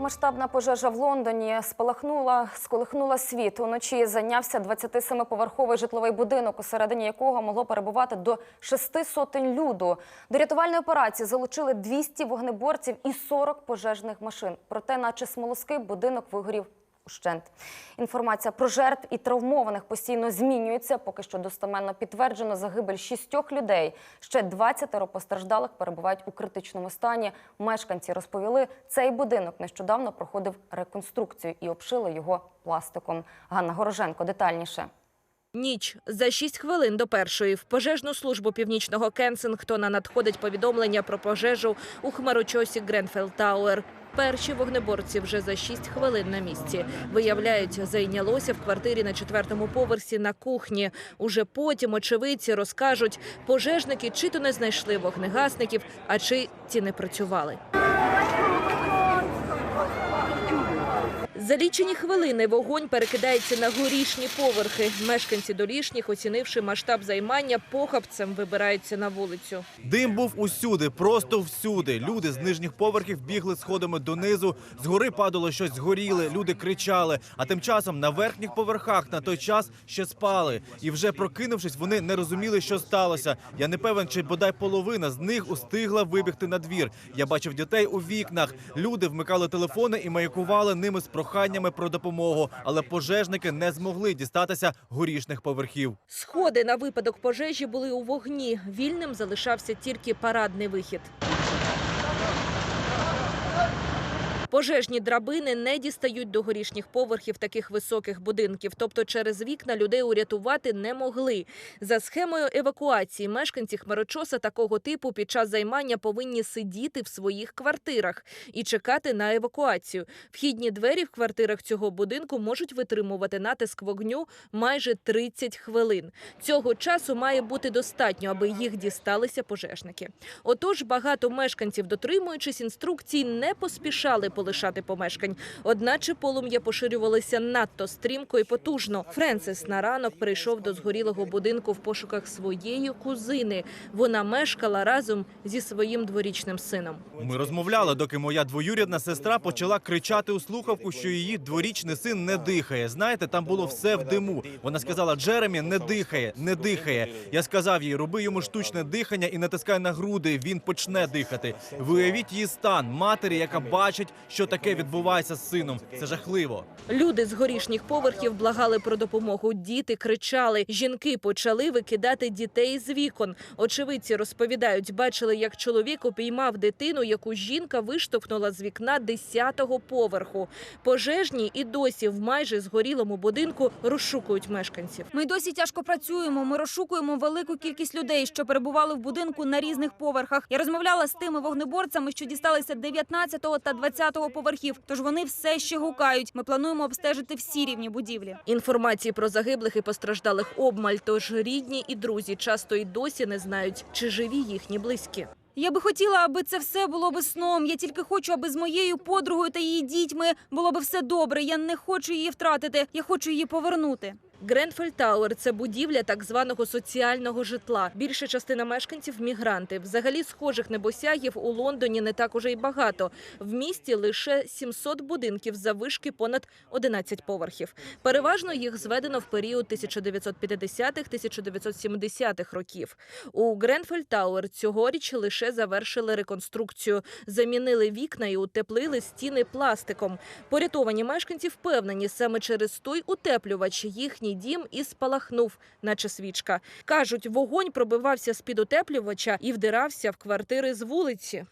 Масштабна пожежа в Лондоні спалахнула, сколихнула світ. Уночі зайнявся 27-поверховий житловий будинок, усередині якого могло перебувати до шести сотень люду. До рятувальної операції залучили 200 вогнеборців і 40 пожежних машин. Проте, наче смолоски, будинок вигорів ущент. Інформація про жертв і травмованих постійно змінюється. Поки що достеменно підтверджено загибель шістьох людей. Ще 20 постраждалих перебувають у критичному стані. Мешканці розповіли, цей будинок нещодавно проходив реконструкцію і обшили його пластиком. Ганна Гороженко детальніше. Ніч за 6 хвилин до першої в пожежну службу північного Кенсингтона надходить повідомлення про пожежу у хмарочосі Гренфелл Тауер. Перші вогнеборці вже за 6 хвилин на місці. Виявляють, зайнялося в квартирі на четвертому поверсі на кухні. Уже потім очевидці розкажуть, пожежники чи то не знайшли вогнегасників, а чи ті не працювали. За лічені хвилини вогонь перекидається на горішні поверхи. Мешканці долішніх, оцінивши масштаб займання, похабцем вибираються на вулицю. Дим був усюди, просто всюди. Люди з нижніх поверхів бігли сходами донизу. Згори падало щось згоріле, люди кричали. А тим часом на верхніх поверхах на той час ще спали. І вже прокинувшись, вони не розуміли, що сталося. Я не певен, чи бодай половина з них устигла вибігти на двір. Я бачив дітей у вікнах. Люди вмикали телефони і маякували ними з проханнями про допомогу. Але пожежники не змогли дістатися горішних поверхів. Сходи на випадок пожежі були у вогні. Вільним залишався тільки парадний вихід. Пожежні драбини не дістають до горішніх поверхів таких високих будинків, тобто через вікна людей урятувати не могли. За схемою евакуації мешканці хмарочоса такого типу під час займання повинні сидіти в своїх квартирах і чекати на евакуацію. Вхідні двері в квартирах цього будинку можуть витримувати натиск вогню майже 30 хвилин. Цього часу має бути достатньо, аби їх дісталися пожежники. Отож, багато мешканців, дотримуючись інструкцій, не поспішали полишати помешкань. Одначе полум'я поширювалося надто стрімко і потужно. Френсис на ранок прийшов до згорілого будинку в пошуках своєї кузини. Вона мешкала разом зі своїм дворічним сином. Ми розмовляли, доки моя двоюрідна сестра почала кричати у слухавку, що її дворічний син не дихає. Знаєте, там було все в диму. Вона сказала: Джеремі не дихає, не дихає. Я сказав їй, роби йому штучне дихання і натискай на груди. Він почне дихати. Виявіть її стан матері, яка бачить, що таке відбувається з сином. Це жахливо. Люди з горішніх поверхів благали про допомогу. Діти кричали. Жінки почали викидати дітей з вікон. Очевидці розповідають, бачили, як чоловік обіймав дитину, яку жінка виштовхнула з вікна 10-го поверху. Пожежні і досі в майже згорілому будинку розшукують мешканців. Ми досі тяжко працюємо. Ми розшукуємо велику кількість людей, що перебували в будинку на різних поверхах. Я розмовляла з тими вогнеборцями, що дісталися 19-го та 20-го поверхів. Тож вони все ще гукають. Ми плануємо обстежити всі рівні будівлі. Інформації про загиблих і постраждалих обмаль, тож рідні і друзі часто і досі не знають, чи живі їхні близькі. Я би хотіла, аби це все було би сном. Я тільки хочу, аби з моєю подругою та її дітьми було би все добре. Я не хочу її втратити. Я хочу її повернути. Гренфель Тауер – це будівля так званого соціального житла. Більша частина мешканців – мігранти. Взагалі схожих небосягів у Лондоні не так уже й багато. В місті лише 700 будинків заввишки понад 11 поверхів. Переважно їх зведено в період 1950-1970-х років. У Гренфель Тауер цьогоріч лише завершили реконструкцію. Замінили вікна і утеплили стіни пластиком. Порятовані мешканці впевнені, саме через той утеплювач їхній дім і спалахнув, наче свічка. Кажуть, вогонь пробивався з-під утеплювача і вдирався в квартири з вулиці.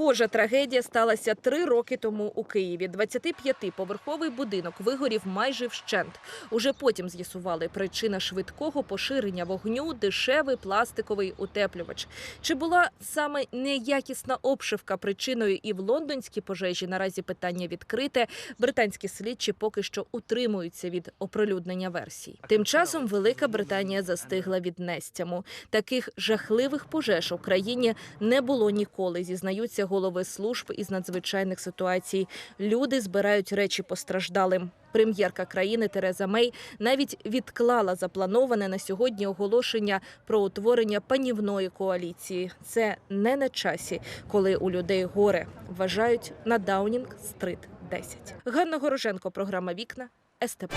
Схожа трагедія сталася три роки тому у Києві. 25-поверховий будинок вигорів майже вщент. Уже потім з'ясували причина швидкого поширення вогню – дешевий пластиковий утеплювач. Чи була саме неякісна обшивка причиною і в лондонській пожежі? Наразі питання відкрите. Британські слідчі поки що утримуються від оприлюднення версій. Тим часом Велика Британія застигла від нестяму. Таких жахливих пожеж у країні не було ніколи, зізнаються голови служб із надзвичайних ситуацій. Люди збирають речі постраждалим. Прем'єрка країни Тереза Мей навіть відклала заплановане на сьогодні оголошення про утворення панівної коаліції. Це не на часі, коли у людей горе вважають на Даунінг-стрит 10. Ганна Гороженко, програма Вікна СТБ.